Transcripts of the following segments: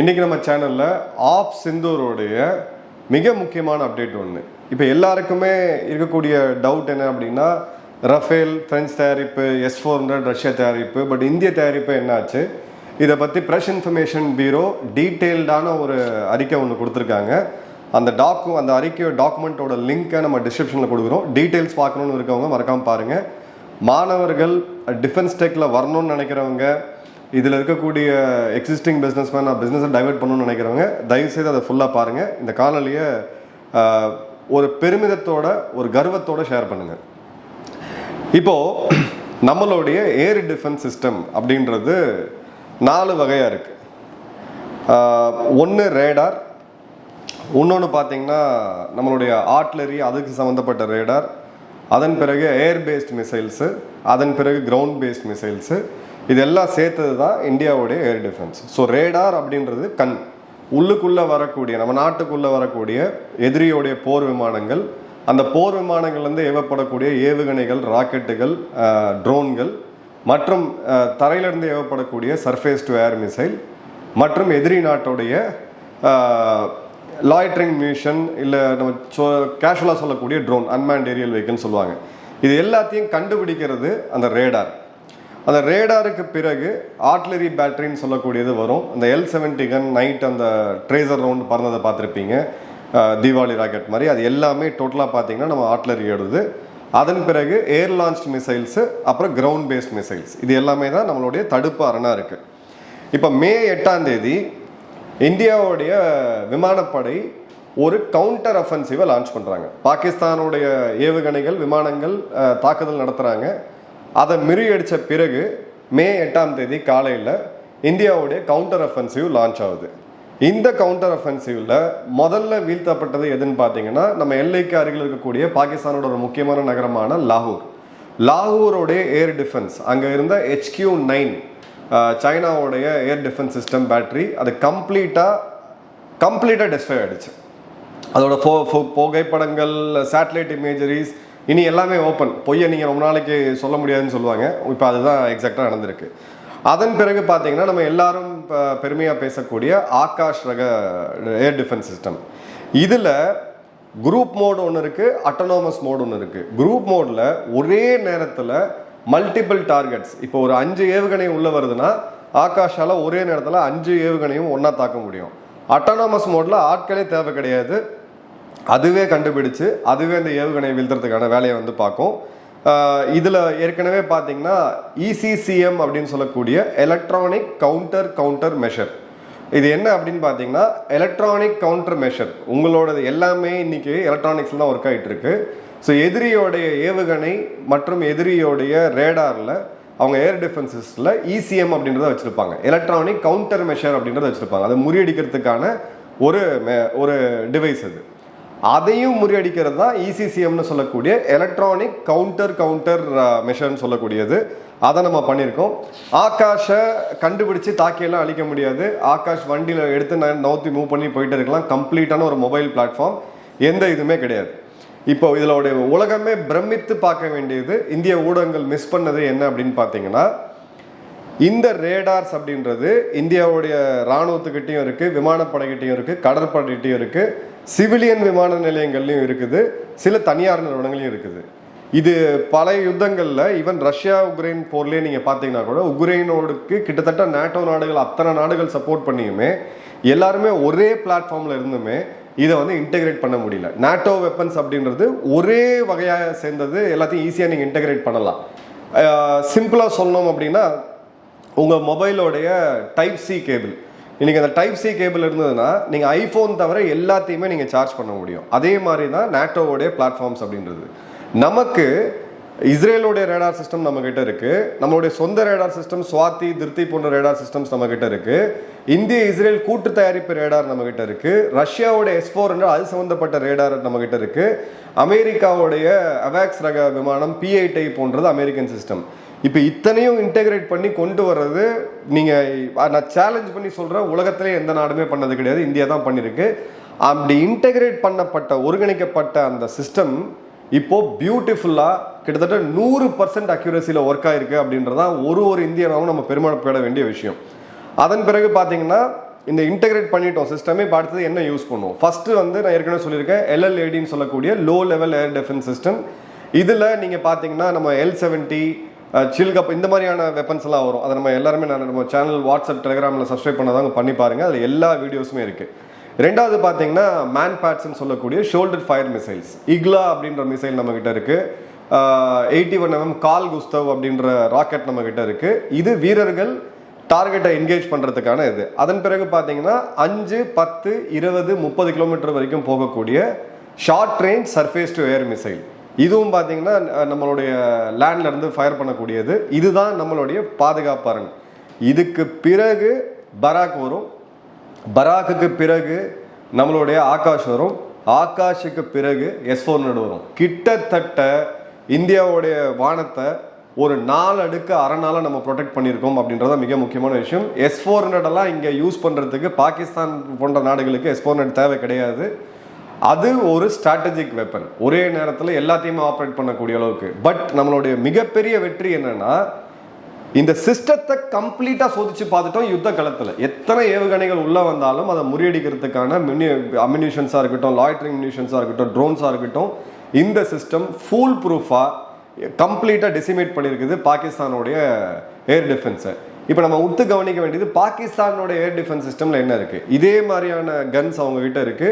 இன்றைக்கி நம்ம சேனலில் ஆப் சிந்தூரோடைய மிக முக்கியமான அப்டேட் ஒன்று இப்போ எல்லாருக்குமே இருக்கக்கூடிய டவுட் என்ன அப்படின்னா ரஃபேல் ஃப்ரெஞ்ச் தயாரிப்பு எஸ் ஃபோர் ஹண்ட்ரட் ரஷ்யா தயாரிப்பு பட் இந்திய தயாரிப்பு என்னாச்சு? இதை பற்றி ப்ரெஷ் இன்ஃபர்மேஷன் பீரோ டீட்டெயில்டான ஒரு அறிக்கை ஒன்று கொடுத்துருக்காங்க. அந்த டாக்கு அந்த அறிக்கை டாக்குமெண்ட்டோட லிங்க்கை நம்ம டிஸ்கிரிப்ஷனில் கொடுக்குறோம். டீட்டெயில்ஸ் பார்க்கணுன்னு இருக்கவங்க மறக்காமல் பாருங்கள் மாணவர்கள் டிஃபென்ஸ் டெக்கில் வரணும்னு நினைக்கிறவங்க இதில் இருக்கக்கூடிய எக்ஸிஸ்டிங் பிஸ்னஸ் மேன் நான் பிஸ்னஸை டைவெர்ட் பண்ணணும்னு நினைக்கிறவங்க தயவுசெய்து அதை ஃபுல்லாக பாருங்கள் இந்த காணொலியை ஒரு பெருமிதத்தோட ஒரு கர்வத்தோட ஷேர் பண்ணுங்கள் இப்போது நம்மளுடைய ஏர் டிஃபென்ஸ் சிஸ்டம் அப்படின்றது நாலு வகையாக இருக்குது ஒன்று ரேடார் இன்னொன்று பார்த்தீங்கன்னா நம்மளுடைய ஆர்ட்லரி அதுக்கு சம்மந்தப்பட்ட ரேடார் அதன் பிறகு ஏர் பேஸ்ட் மிசைல்ஸு அதன் பிறகு கிரவுண்ட் பேஸ்ட் மிசைல்ஸு இதெல்லாம் சேர்த்தது தான் இந்தியாவுடைய ஏர் டிஃபென்ஸ் ஸோ ரேடார் அப்படின்றது கண். உள்ளுக்குள்ளே வரக்கூடிய நம்ம நாட்டுக்குள்ளே வரக்கூடிய எதிரியோடைய போர் விமானங்கள் அந்த போர் விமானங்கள்லேருந்து ஏவப்படக்கூடிய ஏவுகணைகள் ராக்கெட்டுகள் ட்ரோன்கள் மற்றும் தரையிலிருந்து ஏவப்படக்கூடிய சர்ஃபேஸ் டு ஏர் மிசைல் மற்றும் எதிரி நாட்டுடைய லாய்ட்ரிங் மிஷன் இல்லை நம்ம சொ கேஷுவலாக சொல்லக்கூடிய ட்ரோன் அன்மேண்ட் ஏரியல் வெஹிக்கிள்னு சொல்லுவாங்க. இது எல்லாத்தையும் கண்டுபிடிக்கிறது அந்த ரேடார் அந்த ரேடாருக்கு பிறகு ஆர்ட்லரி பேட்டரின்னு சொல்லக்கூடியது வரும். அந்த எல் செவன்டி கன் நைட் அந்த ட்ரேசர் ரவுண்ட் பறந்ததை பார்த்துருப்பீங்க. தீபாவளி ராக்கெட் மாதிரி. அது எல்லாமே டோட்டலாக பார்த்தீங்கன்னா நம்ம ஆர்ட்லரி எடுது. அதன் பிறகு ஏர் லான்ச் மிசைல்ஸு அப்புறம் கிரவுண்ட் பேஸ்ட் மிசைல்ஸ் இது எல்லாமே தான் நம்மளுடைய தடுப்பு அரணாக இருக்குது இப்போ மே எட்டாம் தேதி இந்தியாவுடைய விமானப்படை ஒரு கவுண்டர் அஃபென்சிவை லான்ச் பண்ணுறாங்க பாகிஸ்தானுடைய ஏவுகணைகள் விமானங்கள் தாக்குதல் நடத்துகிறாங்க அதை முறியடித்த பிறகு மே எட்டாம் தேதி காலையில் இந்தியாவுடைய கவுண்டர் அஃபென்சிவ் லான்ச் ஆகுது. இந்த கவுண்டர் அஃபென்சிவ்ல முதல்ல வீழ்த்தப்பட்டது எதுன்னு பார்த்தீங்கன்னா நம்ம எல்லைக்கு அருகில் இருக்கக்கூடிய பாகிஸ்தானோட ஒரு முக்கியமான நகரமான லாகூர். லாகூரோடைய ஏர் டிஃபென்ஸ் அங்கே இருந்த ஹெச்கியூ நைன் சைனாவுடைய ஏர் டிஃபென்ஸ் சிஸ்டம் பேட்டரி அது கம்ப்ளீட்டாக கம்ப்ளீட்டாக டெஸ்ட்ராய் ஆயிடுச்சு. அதோட ஃபோ ஃபோ- புகைப்படங்கள் சேட்டலைட் இமேஜரிஸ் இனி எல்லாமே ஓப்பன் பொய்யை நீங்கள் ரொம்ப நாளைக்கு சொல்ல முடியாதுன்னு சொல்லுவாங்க. இப்போ அதுதான் எக்ஸாக்டாக நடந்திருக்கு. அதன் பிறகு பார்த்தீங்கன்னா நம்ம எல்லாரும் பெருமையாக பேசக்கூடிய ஆகாஷ் ரக ஏர் டிஃபென்ஸ் சிஸ்டம் இதில் குரூப் மோடு ஒன்று இருக்குது அட்டோனோமஸ் மோட் ஒன்று இருக்குது குரூப் மோடில் ஒரே நேரத்தில் மல்டிபிள் டார்கெட்ஸ் இப்போ ஒரு அஞ்சு ஏவுகணை உள்ளே வருதுன்னா ஆகாஷால் ஒரே நேரத்தில் அஞ்சு ஏவுகணையும் ஒன்றா தாக்க முடியும். அட்டானமஸ் மோடில் ஆட்களே தேவை கிடையாது. அதுவே கண்டுபிடிச்சு அதுவே அந்த ஏவுகணையை வீழ்த்துறதுக்கான வேலையை வந்து பார்க்கும். இதில் ஏற்கனவே பார்த்தீங்கன்னா இசிசிஎம் அப்படின்னு சொல்லக்கூடிய எலக்ட்ரானிக் கவுண்டர் கவுண்டர் மெஷர் இது என்ன அப்படின்னு பார்த்தீங்கன்னா எலக்ட்ரானிக் கவுண்டர் மெஷர் உங்களோடது எல்லாமே இன்னைக்கு எலக்ட்ரானிக்ஸில் தான் ஒர்க் ஆகிட்டு இருக்கு. ஸோ எதிரியோடைய ஏவுகணை மற்றும் எதிரியோடைய ரேடாரில் அவங்க ஏர் டிஃபென்சஸில் இசிஎம் அப்படின்றத வச்சுருப்பாங்க. எலக்ட்ரானிக் கவுண்டர் மெஷர் அப்படின்றத வச்சுருப்பாங்க. அதை முறியடிக்கிறதுக்கான ஒரு ஒரு டிவைஸ் அது. அதையும் முறியடிக்கிறது தான் இசிசிஎம்னு சொல்லக்கூடிய எலக்ட்ரானிக் கவுண்டர் கவுண்டர் மெஷர்னு சொல்லக்கூடியது. அதை நம்ம பண்ணியிருக்கோம். ஆகாஷை கண்டுபிடிச்சு தாக்கியெல்லாம் அழிக்க முடியாது. ஆகாஷ் வண்டியில் எடுத்து நான் நவுத்தி மூவ் பண்ணி போயிட்டு இருக்கலாம். கம்ப்ளீட்டான ஒரு மொபைல் பிளாட்ஃபார்ம் எந்த இதுவுமே கிடையாது. இப்போ இதோடைய உலகமே பிரமித்து பார்க்க வேண்டியது இந்திய ஊடகங்கள் மிஸ் பண்ணது என்ன அப்படின்னு பார்த்தீங்கன்னா இந்த ரேடார்ஸ் அப்படின்றது இந்தியாவுடைய இராணுவத்துக்கிட்டையும் இருக்குது விமானப்படைகிட்டையும் இருக்குது கடற்படைகிட்டையும் இருக்குது சிவிலியன் விமான நிலையங்கள்லையும் இருக்குது. சில தனியார் நிறுவனங்களையும் இருக்குது. இது பல யுத்தங்களில் ஈவன் ரஷ்யா உக்ரைன் போர்லேயே நீங்கள் பார்த்தீங்கன்னா கூட உக்ரைனோடுக்கு கிட்டத்தட்ட நேட்டோ நாடுகள் அத்தனை நாடுகள் சப்போர்ட் பண்ணியுமே எல்லாருமே ஒரே பிளாட்ஃபார்மில் இருந்துமே இதை வந்து இன்டெகிரேட் பண்ண முடியல. நேட்டோ வெப்பன்ஸ் அப்படின்றது ஒரே வகையாக சேர்ந்தது எல்லாத்தையும் ஈஸியாக நீங்கள் இன்டெகிரேட் பண்ணலாம். சிம்பிளாக சொல்லணும் அப்படின்னா உங்கள் மொபைலோடைய டைப் சி கேபிள் இன்றைக்கி அந்த டைப் சி கேபிள் இருந்ததுன்னா நீங்கள் ஐஃபோன் தவிர எல்லாத்தையுமே நீங்கள் சார்ஜ் பண்ண முடியும். அதே மாதிரி தான் நேட்டோவோடைய பிளாட்ஃபார்ம்ஸ் அப்படின்றது. நமக்கு இஸ்ரேலோடைய ரேடார் சிஸ்டம் நம்மக்கிட்ட இருக்குது நம்மளுடைய சொந்த ரேடார் சிஸ்டம் சுவாத்தி திருப்தி போன்ற ரேடார் சிஸ்டம்ஸ் நம்மக்கிட்ட இருக்குது இந்திய இஸ்ரேல் கூட்டு தயாரிப்பு ரேடார் நம்மக்கிட்ட இருக்குது ரஷ்யாவோட எஸ் ஃபோர் அது சம்மந்தப்பட்ட ரேடார் நம்மக்கிட்ட இருக்குது அமெரிக்காவுடைய அவாக்ஸ் ரக விமானம் பிஐடி போன்றது அமெரிக்கன் சிஸ்டம் இப்போ இத்தனையும் இன்டெகிரேட் பண்ணி கொண்டு வர்றது நீங்கள் நான் சேலஞ்ச் பண்ணி சொல்கிறேன் உலகத்திலே எந்த நாடுமே பண்ணது கிடையாது இந்தியா தான் பண்ணியிருக்கு அப்படி இன்டெகிரேட் பண்ணப்பட்ட ஒருங்கிணைக்கப்பட்ட அந்த சிஸ்டம் இப்போது பியூட்டிஃபுல்லாக கிட்டத்தட்ட நூறு பர்சன்ட் அக்யூரஸியில் ஒர்க் ஆகிருக்கு அப்படின்றதான் ஒரு ஒரு இந்தியனாவும் நம்ம பெருமைப்பட வேண்டிய விஷயம். அதன் பிறகு பார்த்தீங்கன்னா இந்த இன்டெகிரேட் பண்ணிட்டோம் சிஸ்டமே இப்போ அடுத்தது என்ன யூஸ் பண்ணுவோம்? ஃபஸ்ட்டு வந்து நான் ஏற்கனவே சொல்லியிருக்கேன் எல்எல்ஏடின்னு சொல்லக்கூடிய low level air defence system இதில் நீங்கள் பார்த்தீங்கன்னா நம்ம எல் செவன்ட்டி சில்கப் இந்த மாதிரியான வெப்பன்ஸ் எல்லாம் வரும். அதை நம்ம எல்லாருமே நான் நம்ம சேனல் வாட்ஸ்அப் டெலிகிராமில் சப்ஸ்கிரைப் பண்ணதாங்க பண்ணி பாருங்க. அதில் எல்லா வீடியோஸுமே இருக்கு. ரெண்டாவது பார்த்தீங்கன்னா மேன் பேட்ஸ்ன்னு சொல்லக்கூடிய ஷோல்டர் ஃபயர் மிசைல்ஸ் இக்லா அப்படின்ற மிசைல் நம்ம கிட்ட இருக்கு. எயிட்டி ஒன் எம்எம் கால் குஸ்தவ் அப்படின்ற ராக்கெட் நம்ம கிட்ட இருக்கு. இது வீரர்கள் டார்கெட்டை என்கேஜ் பண்ணுறதுக்கான இது. அதன் பிறகு பார்த்தீங்கன்னா அஞ்சு பத்து இருபது முப்பது கிலோமீட்டர் வரைக்கும் போகக்கூடிய short range surface to air missile இதுவும் பார்த்தீங்கன்னா நம்மளுடைய லேண்ட்லேருந்து ஃபயர் பண்ணக்கூடியது. இதுதான் நம்மளுடைய பாதுகாப்பு அரண் இதுக்கு பிறகு பராக் வரும். பராக்குக்கு பிறகு நம்மளுடைய ஆகாஷ் வரும். ஆகாஷுக்கு பிறகு எஸ் ஃபோர் வரும். கிட்டத்தட்ட இந்தியாவுடைய வானத்தை ஒரு நாலு அடுக்கு அரணால நம்ம ப்ரொடெக்ட் பண்ணியிருக்கோம் அப்படின்றத மிக முக்கியமான விஷயம். எஸ் ஃபோர் எல்லாம் இங்கே யூஸ் பண்ணுறதுக்கு பாகிஸ்தான் போன்ற நாடுகளுக்கு எஸ் ஃபோர் தேவை கிடையாது. அது ஒரு ஸ்ட்ராட்டஜிக் வெப்பன் ஒரே நேரத்தில் எல்லாத்தையுமே ஆப்ரேட் பண்ணக்கூடிய அளவுக்கு. பட் நம்மளுடைய மிகப்பெரிய வெற்றி என்னன்னா இந்த சிஸ்டத்தை கம்ப்ளீட்டாக சோதிச்சு பார்த்துட்டோம் யுத்த களத்தில். எத்தனை ஏவுகணைகள் உள்ளே வந்தாலும் அதை முறியடிக்கிறதுக்கான மினி அம்யூனிஷன்ஸாக இருக்கட்டும் லாய்ட்ரிங் மினிஷன்ஸா இருக்கட்டும் ட்ரோன்ஸாக இருக்கட்டும் இந்த சிஸ்டம் ஃபுல் ப்ரூஃபாக கம்ப்ளீட்டாக டெசிமேட் பண்ணியிருக்குது பாகிஸ்தானுடைய ஏர் டிஃபென்ஸை இப்போ நம்ம உத்து கவனிக்க வேண்டியது பாகிஸ்தானோட ஏர் டிஃபென்ஸ் சிஸ்டமில் என்ன இருக்குது இதே மாதிரியான கன்ஸ் அவங்க இருக்குது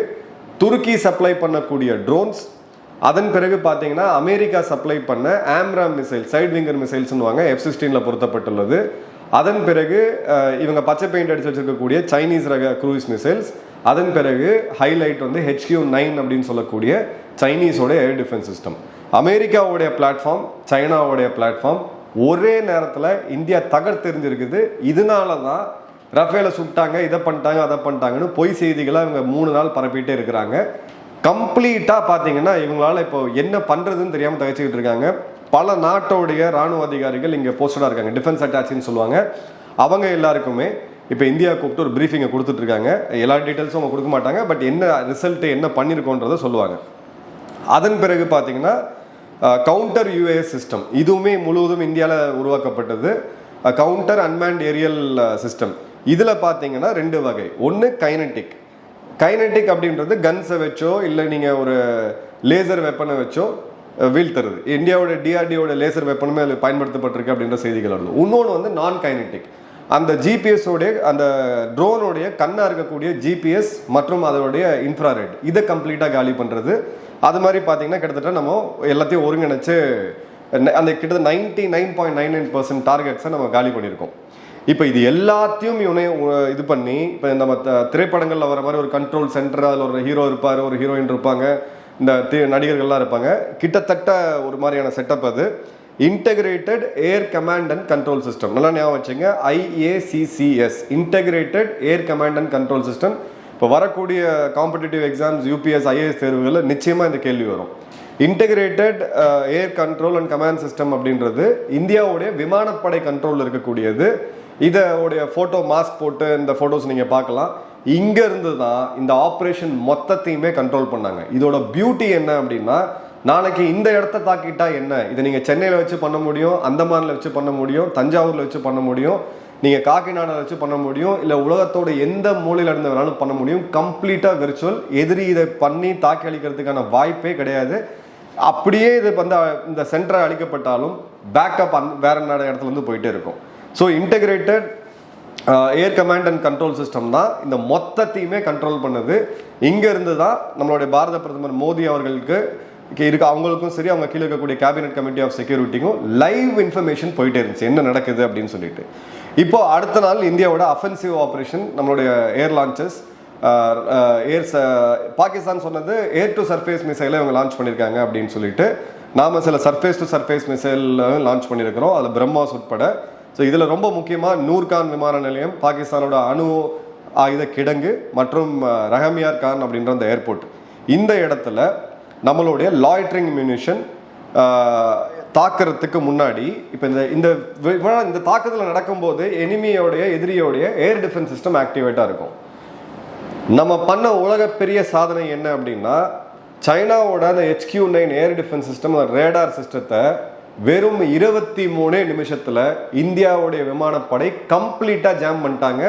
துருக்கி சப்ளை பண்ணக்கூடிய ட்ரோன்ஸ் அதன் பிறகு பார்த்தீங்கன்னா அமெரிக்கா சப்ளை பண்ண ஆம்ராம் மிசைல் சைட் விங்கர் மிசைல்ஸ்னுவாங்க எஃப் சிக்ஸ்டீனில் பொருத்தப்பட்டுள்ளது. அதன் பிறகு இவங்க பச்சை பெயிண்ட் அடிச்சு வச்சிருக்கக்கூடிய சைனீஸ் ரக க்ரூஸ் மிசைல்ஸ் அதன் பிறகு ஹைலைட் வந்து ஹெச்கியூ நைன் அப்படின்னு சொல்லக்கூடிய சைனீஸோட ஏர் டிஃபென்ஸ் சிஸ்டம் அமெரிக்காவுடைய பிளாட்ஃபார்ம் சைனாவுடைய பிளாட்ஃபார்ம் ஒரே நேரத்தில் இந்தியா தகர்த்தெறிஞ்சிருக்குது இதனால தான் ரஃபேலை சுட்டாங்க இதை பண்ணிட்டாங்க அதை பண்ணிட்டாங்கன்னு பொய் செய்திகளை இவங்க மூணு நாள் பரப்பிட்டே இருக்கிறாங்க. கம்ப்ளீட்டாக பார்த்தீங்கன்னா இவங்களால இப்போ என்ன பண்ணுறதுன்னு தெரியாமல் தகச்சிக்கிட்டு இருக்காங்க. பல நாட்டோடைய ராணுவ அதிகாரிகள் இங்கே போஸ்டடாக இருக்காங்க. டிஃபென்ஸ் அட்டாச்சின்னு சொல்லுவாங்க. அவங்க எல்லாருக்குமே இப்போ இந்தியா கூப்பிட்டு ஒரு ப்ரீஃபிங்கை கொடுத்துட்டு இருக்காங்க. எல்லா டீட்டெயில்ஸும் அவங்க கொடுக்க மாட்டாங்க. பட் என்ன ரிசல்ட்டு என்ன பண்ணியிருக்கோன்றதை சொல்லுவாங்க. அதன் பிறகு பார்த்தீங்கன்னா கவுண்டர் யூஏஎஸ் சிஸ்டம் இதுவுமே முழுவதும் இந்தியாவில் உருவாக்கப்பட்டது. கவுண்டர் அன்மேண்ட் ஏரியல் சிஸ்டம் இதில் பார்த்தீங்கன்னா ரெண்டு வகை. ஒன்று கைனட்டிக் கைனட்டிக் அப்படின்றது கன்ஸை வச்சோ இல்லை நீங்கள் ஒரு லேசர் வெப்பனை வச்சோ வீழ்த்துறது. இந்தியாவோட டிஆர்டியோட லேசர் வெப்பனுமே அதில் பயன்படுத்தப்பட்டிருக்கு அப்படின்ற செய்திகள் வருது. இன்னொன்று வந்து நான் கைனட்டிக் அந்த ஜிபிஎஸோடைய அந்த ட்ரோனுடைய கண்ணாக இருக்கக்கூடிய ஜிபிஎஸ் மற்றும் அதோடைய இன்ஃப்ராரெட் இதை கம்ப்ளீட்டாக காலி பண்ணுறது அது மாதிரி பார்த்தீங்கன்னா கிட்டத்தட்ட நம்ம எல்லாத்தையும் ஒருங்கிணைச்சு அந்த கிட்டத்தட்ட ninety nine point nine nine percent டார்கெட்ஸை நம்ம காலி பண்ணியிருக்கோம். இப்போ இது எல்லாத்தையும் இவனே இது பண்ணி இப்போ நம்ம திரைப்படங்களில் வர மாதிரி ஒரு கண்ட்ரோல் சென்டர் அதில் ஒரு ஹீரோ இருப்பார் ஒரு ஹீரோயின் இருப்பாங்க. இந்த தி- நடிகர்கள்லாம் இருப்பாங்க. கிட்டத்தட்ட ஒரு மாதிரியான செட்டப் அது. Integrated air command and control system நல்லா ஞாபகம் வச்சுங்க. IACCS integrated air command and control system இப்போ வரக்கூடிய காம்படிட்டிவ் எக்ஸாம்ஸ் யூபிஎஸ் ஐஏஎஸ் தேர்வுகளில் நிச்சயமாக இந்த கேள்வி வரும். Integrated air control and command system அப்படின்றது இந்தியாவுடைய விமானப்படை கண்ட்ரோல் இருக்கக்கூடியது. இதோடைய ஃபோட்டோ மாஸ்க் போட்டு இந்த ஃபோட்டோஸ் நீங்கள் பார்க்கலாம். இங்கேருந்து தான் இந்த ஆப்ரேஷன் மொத்தத்தையுமே கண்ட்ரோல் பண்ணாங்க. இதோட பியூட்டி என்ன அப்படின்னா நாளைக்கு இந்த இடத்த தாக்கிட்டா என்ன? இதை நீங்கள் சென்னையில் வச்சு பண்ண முடியும் அந்தமானில் வச்சு பண்ண முடியும் தஞ்சாவூரில் வச்சு பண்ண முடியும் நீங்கள் காக்கிநாடில் வச்சு பண்ண முடியும் இல்லை உலகத்தோட எந்த மூலையில் இருந்து வேணாலும் பண்ண முடியும். கம்ப்ளீட்டாக விர்ச்சுவல் எதிரி இதை பண்ணி தாக்கி அழிக்கிறதுக்கான வாய்ப்பே கிடையாது. அப்படியே இது வந்து இந்த சென்டரை அழிக்கப்பட்டாலும் பேக்கப் அந் வேற நாடு இடத்துல இருந்து போயிட்டே இருக்கும். So integrated air command and control system தான் இந்த மொத்தத்தையுமே கண்ட்ரோல் பண்ணுது. இங்கேருந்து தான் நம்மளுடைய பாரத பிரதமர் மோடி அவர்களுக்கு இருக்க அவங்களுக்கும் சரி அவங்க கீழே இருக்கக்கூடிய கேபினட் கமிட்டி ஆஃப் செக்யூரிட்டிக்கும் லைவ் இன்ஃபர்மேஷன் போயிட்டே இருந்துச்சு. என்ன நடக்குது அப்படின்னு சொல்லிட்டு. இப்போ அடுத்த நாள் இந்தியாவோட அஃபென்சிவ் ஆப்ரேஷன் நம்மளுடைய ஏர் லான்ச்சஸ் ஏர் பாகிஸ்தான் சொன்னது ஏர் டு சர்ஃபேஸ் மிசைலை இவங்க லான்ச் பண்ணியிருக்காங்க அப்படின்னு சொல்லிட்டு. நாம சில surface to surface missile launch பண்ணியிருக்கிறோம் அதில் பிரம்மாஸ் உட்பட ஸோ இதில் ரொம்ப முக்கியமாக நூர்கான் விமான நிலையம் பாகிஸ்தானோட அணு ஆயுத கிடங்கு மற்றும் ரஹமியார் கான் அப்படின்ற அந்த ஏர்போர்ட் இந்த இடத்துல நம்மளுடைய லாய்ட்ரிங் மியூனிஷன் தாக்குறதுக்கு முன்னாடி இப்போ இந்த இந்த இந்த தாக்குதல் நடக்கும்போது எனிமியோடைய எதிரியோடைய ஏர் டிஃபென்ஸ் சிஸ்டம் ஆக்டிவேட்டாக இருக்கும். நம்ம பண்ண உலக பெரிய சாதனை என்ன அப்படின்னா சைனாவோட அந்த HQ nine air defence system radar சிஸ்டத்தை வெறும் இருபத்தி மூணே நிமிஷத்தில் இந்தியாவுடைய விமானப்படை கம்ப்ளீட்டாக ஜாம் பண்ணிட்டாங்க.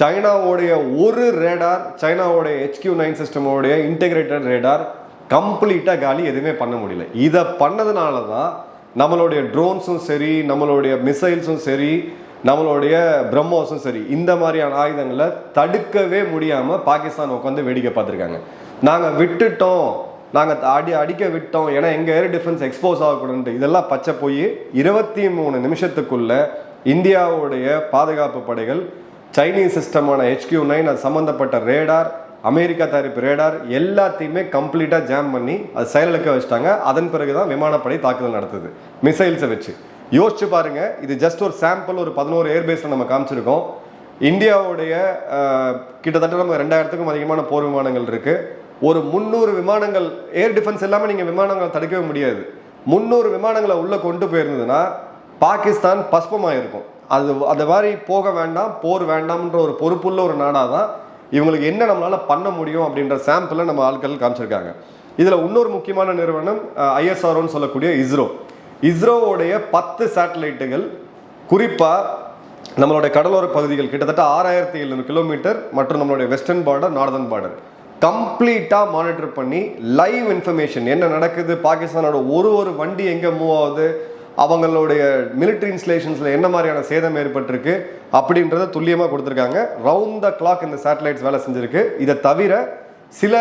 சைனாவுடைய ஒரு ரேடார் சைனாவுடைய ஹெச்கியூ நைன் சிஸ்டமோடைய இன்டெகிரேட்டட் ரேடார் கம்ப்ளீட்டாக காலி எதுவுமே பண்ண முடியல. இதை பண்ணதுனால தான் நம்மளுடைய ட்ரோன்ஸும் சரி நம்மளுடைய மிசைல்ஸும் சரி நம்மளுடைய பிரம்மோஸும் சரி இந்த மாதிரியான ஆயுதங்களை தடுக்கவே முடியாமல் பாகிஸ்தான் உட்காந்து வேடிக்கை பார்த்துருக்காங்க. நாங்கள் விட்டுட்டோம். நாங்கள் அடி அடிக்க விட்டோம். ஏன்னா எங்கள் ஏர் டிஃபென்ஸ் எக்ஸ்போஸ் ஆகக்கூடாது இதெல்லாம் பச்சை போய். இருபத்தி மூணு நிமிஷத்துக்குள்ள இந்தியாவுடைய பாதுகாப்பு படைகள் சைனீஸ் சிஸ்டமான ஹெச்கியூ நைன் அது சம்மந்தப்பட்ட ரேடார் அமெரிக்கா தயாரிப்பு ரேடார் எல்லாத்தையுமே கம்ப்ளீட்டாக ஜாம் பண்ணி அது செயலுக்க வச்சுட்டாங்க. அதன் பிறகு தான் விமானப்படை தாக்குதல் நடத்துது. மிசைல்ஸை வச்சு. யோசிச்சு பாருங்க. இது ஜஸ்ட் ஒரு சாம்பிள் ஒரு பதினோரு ஏர்பேஸில் நம்ம காமிச்சிருக்கோம். இந்தியாவுடைய கிட்டத்தட்ட நம்ம ரெண்டாயிரத்துக்கும் அதிகமான போர் விமானங்கள் இருக்குது ஒரு முந்நூறு விமானங்கள் ஏர் டிஃபென்ஸ் இல்லாமல் நீங்கள் விமானங்களை தடுக்கவே முடியாது. முந்நூறு விமானங்களை உள்ளே கொண்டு போயிருந்ததுன்னா பாகிஸ்தான் பஸ்பமாயிருக்கும். அது அந்த மாதிரி போக வேண்டாம் போர் வேண்டாம்ன்ற ஒரு பொறுப்புள்ள ஒரு நாடாக தான் இவங்களுக்கு என்ன நம்மளால் பண்ண முடியும் அப்படின்ற சாம்பிளை நம்ம ஆட்கள் காமிச்சிருக்காங்க. இதில் இன்னொரு முக்கியமான நிறுவனம் ஐஎஸ்ஆர்ஓன்னு சொல்லக்கூடிய இஸ்ரோ. இஸ்ரோவுடைய பத்து சேட்டலைட்டுகள் குறிப்பாக நம்மளுடைய கடலோர பகுதிகள் கிட்டத்தட்ட ஆறாயிரத்தி எழுநூறு கிலோமீட்டர் மற்றும் நம்மளுடைய வெஸ்டர்ன் பார்டர் நார்தர்ன் பார்டர் கம்ப்ளீட்டாக மானிட்டர் பண்ணி லைவ் இன்ஃபர்மேஷன் என்ன நடக்குது? பாகிஸ்தானோட ஒரு ஒரு வண்டி எங்கே மூவ் ஆகுது? அவங்களுடைய மிலிட்டரி இன்ஸ்டலேஷன்ஸில் என்ன மாதிரியான சேதம் ஏற்பட்டிருக்கு? அப்படின்றத துல்லியமாக கொடுத்துருக்காங்க. ரவுண்ட் த கிளாக் இந்த சேட்டலைட்ஸ் வேலை செஞ்சுருக்கு. இதை தவிர சில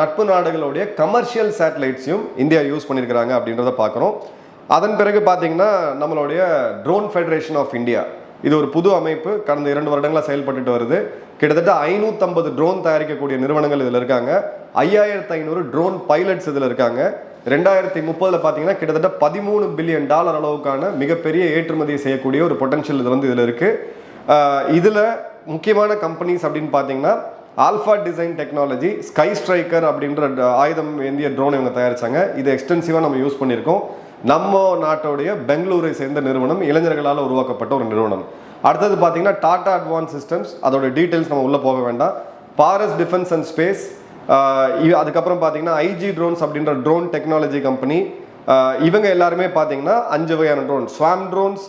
நட்பு நாடுகளுடைய கமர்ஷியல் சேட்டலைட்ஸையும் இந்தியா யூஸ் பண்ணியிருக்கிறாங்க அப்படின்றத பார்க்குறோம். அதன் பிறகு பார்த்தீங்கன்னா நம்மளுடைய ட்ரோன் ஃபெடரேஷன் ஆஃப் இந்தியா இது ஒரு புது அமைப்பு. கடந்த இரண்டு வருடங்களாக செயல்பட்டுட்டு வருது. கிட்டத்தட்ட ஐநூற்றம்பது ட்ரோன் தயாரிக்கக்கூடிய நிறுவனங்கள் இதில் இருக்காங்க. ஐயாயிரத்து ஐநூறு ட்ரோன் பைலட்ஸ் இதில் இருக்காங்க. ரெண்டாயிரத்தி முப்பதில் பார்த்தீங்கன்னா கிட்டத்தட்ட பதிமூணு பில்லியன் டாலர் அளவுக்கான மிகப்பெரிய ஏற்றுமதியை செய்யக்கூடிய ஒரு பொட்டன்ஷியல் இது வந்து இதில் இருக்குது இதில் முக்கியமான கம்பெனிஸ் அப்படின்னு பார்த்தீங்கன்னா Alpha Design Technology Sky Striker அப்படின்ற ஆயுதம் ஏந்திய ட்ரோன் இவங்க தயாரிச்சாங்க. இது எக்ஸ்டென்சிவாக நம்ம யூஸ் பண்ணியிருக்கோம். நம்ம நாட்டோடைய பெங்களூரை சேர்ந்த நிறுவனம் இளைஞர்களால் உருவாக்கப்பட்ட ஒரு நிறுவனம். அடுத்தது பார்த்தீங்கன்னா டாடா அட்வான்ஸ் சிஸ்டம்ஸ் அதோட டீட்டெயில்ஸ் நம்ம உள்ளே போக வேண்டாம். பாரஸ் டிஃபென்ஸ் அண்ட் ஸ்பேஸ் அதுக்கப்புறம் பார்த்தீங்கன்னா ஐஜி ட்ரோன்ஸ் அப்படின்ற ட்ரோன் டெக்னாலஜி கம்பெனி இவங்க எல்லாருமே பார்த்தீங்கன்னா அஞ்சு வகையான drone swarm drones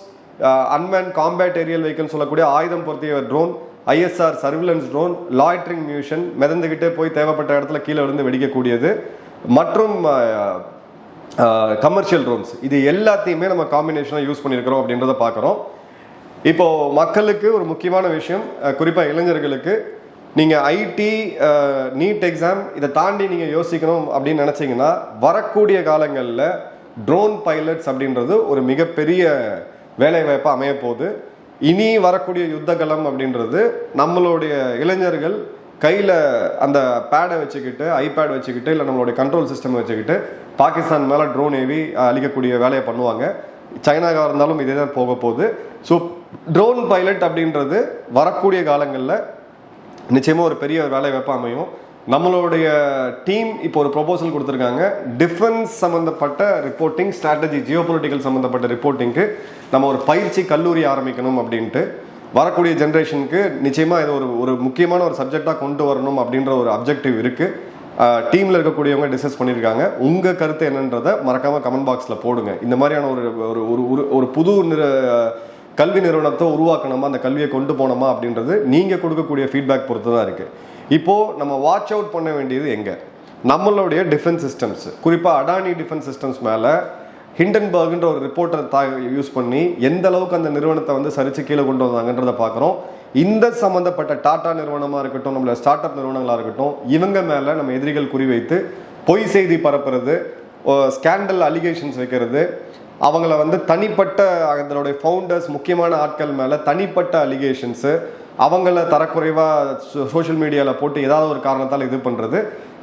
unmanned combat aerial vehicle சொல்லக்கூடிய ஆயுதம் பொருத்திய drone ISR surveillance drone loitering munition மிதந்துக்கிட்டே போய் தேவைப்பட்ட இடத்துல கீழே விழுந்து வெடிக்கக்கூடியது. மற்றும் கமர்ஷியல் ரூம்ஸ் இது எல்லாத்தையுமே நம்ம காம்பினேஷனாக யூஸ் பண்ணியிருக்கிறோம் அப்படின்றத பார்க்குறோம். இப்போ மக்களுக்கு ஒரு முக்கியமான விஷயம் குறிப்பாக இளைஞர்களுக்கு நீங்கள் ஐடி நீட் எக்ஸாம் இதை தாண்டி நீங்கள் யோசிக்கணும் அப்படின்னு நினச்சிங்கன்னா வரக்கூடிய காலங்களில் ட்ரோன் பைலட்ஸ் அப்படின்றது ஒரு மிகப்பெரிய வேலைவாய்ப்பாக அமையப்போகுது. இனி வரக்கூடிய யுத்தகலம் அப்படின்றது நம்மளுடைய இளைஞர்கள் கையில் அந்த பேடை வச்சுக்கிட்டு ஐபேட் வச்சுக்கிட்டு இல்லை நம்மளுடைய கண்ட்ரோல் சிஸ்டம் வச்சுக்கிட்டு பாகிஸ்தான் மேலே ட்ரோன் ஏவி அழிக்கக்கூடிய வேலையை பண்ணுவாங்க. சைனாவாக இருந்தாலும் இதே தான் போக போகுது. ஸோ ட்ரோன் பைலட் அப்படின்றது வரக்கூடிய காலங்களில் நிச்சயமாக ஒரு பெரிய வேலை வாய்ப்பாக அமையும். நம்மளுடைய டீம் இப்போ ஒரு ப்ரொபோசல் கொடுத்துருக்காங்க. டிஃபென்ஸ் சம்மந்தப்பட்ட ரிப்போர்ட்டிங் ஸ்ட்ராட்டஜி ஜியோபொலிட்டிக்கல் சம்மந்தப்பட்ட ரிப்போர்ட்டிங்க்கு நம்ம ஒரு பயிற்சி கல்லூரி ஆரம்பிக்கணும் அப்படின்ட்டு. வரக்கூடிய ஜென்ரேஷனுக்கு நிச்சயமாக இது ஒரு ஒரு முக்கியமான ஒரு சப்ஜெக்டாக கொண்டு வரணும் அப்படின்ற ஒரு அப்ஜெக்டிவ் இருக்குது டீமில் இருக்கக்கூடியவங்க டிஸ்கஸ் பண்ணியிருக்காங்க உங்கள் கருத்து என்னன்றதை மறக்காமல் கமெண்ட் பாக்ஸில் போடுங்க. இந்த மாதிரியான ஒரு ஒரு ஒரு ஒரு ஒரு புது நிற கல்வி நிறுவனத்தை உருவாக்கணுமா அந்த கல்வியை கொண்டு போனோமா அப்படின்றது நீங்கள் கொடுக்கக்கூடிய ஃபீட்பேக் பொறுத்து தான் இருக்குது இப்போது நம்ம வாட்ச் அவுட் பண்ண வேண்டியது எங்கே? நம்மளுடைய டிஃபென்ஸ் சிஸ்டம்ஸ் குறிப்பாக அடானி டிஃபென்ஸ் சிஸ்டம்ஸ் மேலே ஹிண்டன்பர்க்ன்ற ஒரு ரிப்போர்ட்டர் தா யூஸ் பண்ணி எந்த அளவுக்கு அந்த நிறுவனத்தை வந்து சரிச்சு கீழே கொண்டு வந்தாங்கன்றதை பார்க்குறோம் இந்த சம்மந்தப்பட்ட டாடா நிறுவனமாக இருக்கட்டும் நம்மளோட ஸ்டார்ட் அப் நிறுவனங்களாக இருக்கட்டும் இவங்க மேலே நம்ம எதிரிகள் குறிவைத்து பொய் செய்தி பரப்புறது ஸ்கேண்டல் அலிகேஷன்ஸ் வைக்கிறது அவங்கள வந்து தனிப்பட்ட அதனுடைய ஃபவுண்டர்ஸ் முக்கியமான ஆட்கள் மேலே தனிப்பட்ட அலிகேஷன்ஸு அவங்கள தரக்குறைவாக சோஷியல் மீடியாவில் போட்டு ஏதாவது ஒரு காரணத்தால் இது பண்ணுறது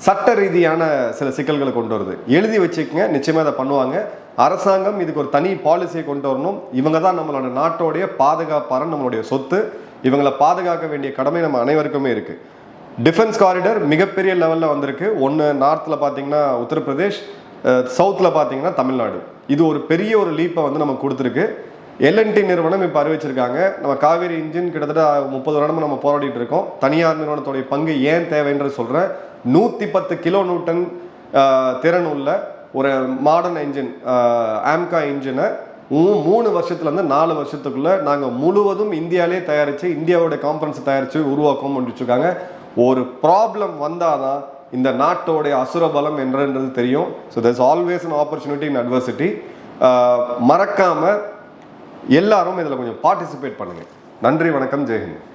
சட்ட ரீதியான சில சிக்கல்களை கொண்டு வருது. எழுதி வச்சுக்கங்க நிச்சயமாக அதை பண்ணுவாங்க. அரசாங்கம் இதுக்கு ஒரு தனி பாலிசியை கொண்டு வரணும். இவங்க தான் நம்மளோட நாட்டோடைய பாதுகாப்பான நம்மளுடைய சொத்து. இவங்களை பாதுகாக்க வேண்டிய கடமை நம்ம அனைவருக்குமே இருக்கு. டிஃபென்ஸ் காரிடர் மிகப்பெரிய லெவலில் வந்திருக்கு. ஒன்று நார்த்தில் பார்த்தீங்கன்னா உத்தரப்பிரதேஷ் சவுத்தில் பார்த்தீங்கன்னா தமிழ்நாடு. இது ஒரு பெரிய ஒரு லீப்பை வந்து நமக்கு கொடுத்துருக்கு. எல்என்டி நிறுவனம் இப்போ அறிவிச்சிருக்காங்க. நம்ம காவேரி இன்ஜின் கிட்டத்தட்ட முப்பது வருடமும் நம்ம போராடிட்டு இருக்கோம். தனியார் நிறுவனத்துடைய பங்கு ஏன் தேவைன்றது சொல்கிறேன் நூற்றி பத்து கிலோ நியூட்டன் திறன் உள்ள ஒரு மாடர்ன் இன்ஜின் ஆம்கா இன்ஜினை மூணு வருஷத்துலேருந்து நாலு வருஷத்துக்குள்ளே நாங்கள் முழுவதும் இந்தியாவிலே தயாரித்து இந்தியாவோட காம்பரன்ஸ் தயாரித்து உருவாக்கம் வச்சுருக்காங்க ஒரு ப்ராப்ளம் வந்தால் தான் இந்த நாட்டோடைய அசுர பலம் என்னன்றது தெரியும் so thus always an opportunity in adversity மறக்காமல் எல்லாரும் இதில் கொஞ்சம் பார்ட்டிசிபேட் பண்ணுங்கள் நன்றி வணக்கம் ஜெயஹிந்த்